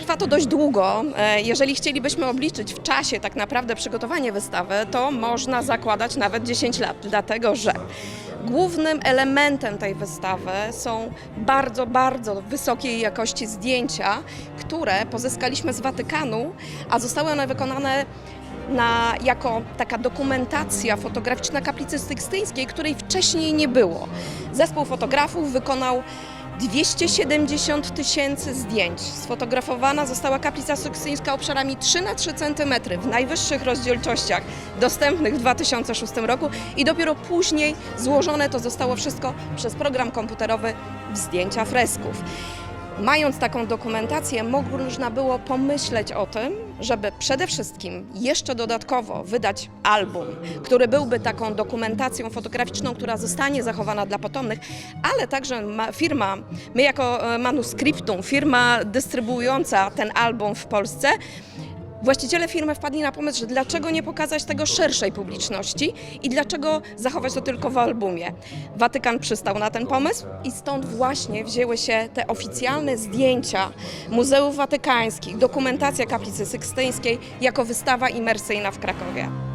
Trwa to dość długo. E, Jeżeli chcielibyśmy obliczyć w czasie tak naprawdę przygotowanie wystawy, to można zakładać nawet 10 lat, dlatego że głównym elementem tej wystawy są bardzo, bardzo wysokiej jakości zdjęcia, które pozyskaliśmy z Watykanu, a zostały one wykonane na, jako taka dokumentacja fotograficzna kaplicy sykstyńskiej, której wcześniej nie było. Zespół fotografów wykonał 270 tysięcy zdjęć. Sfotografowana została kaplica sykstyńska obszarami 3 na 3 cm w najwyższych rozdzielczościach dostępnych w 2006 roku i dopiero później złożone to zostało wszystko przez program komputerowy w zdjęcia fresków. Mając taką dokumentację, można było pomyśleć o tym, żeby przede wszystkim jeszcze dodatkowo wydać album, który byłby taką dokumentacją fotograficzną, która zostanie zachowana dla potomnych, ale także ma, firma, my jako e, Manuscriptum, firma dystrybuująca ten album w Polsce, Właściciele firmy wpadli na pomysł, że dlaczego nie pokazać tego szerszej publiczności i dlaczego zachować to tylko w albumie. Watykan przystał na ten pomysł i stąd właśnie wzięły się te oficjalne zdjęcia Muzeów Watykańskich, dokumentacja kaplicy sykstyńskiej jako wystawa imersyjna w Krakowie.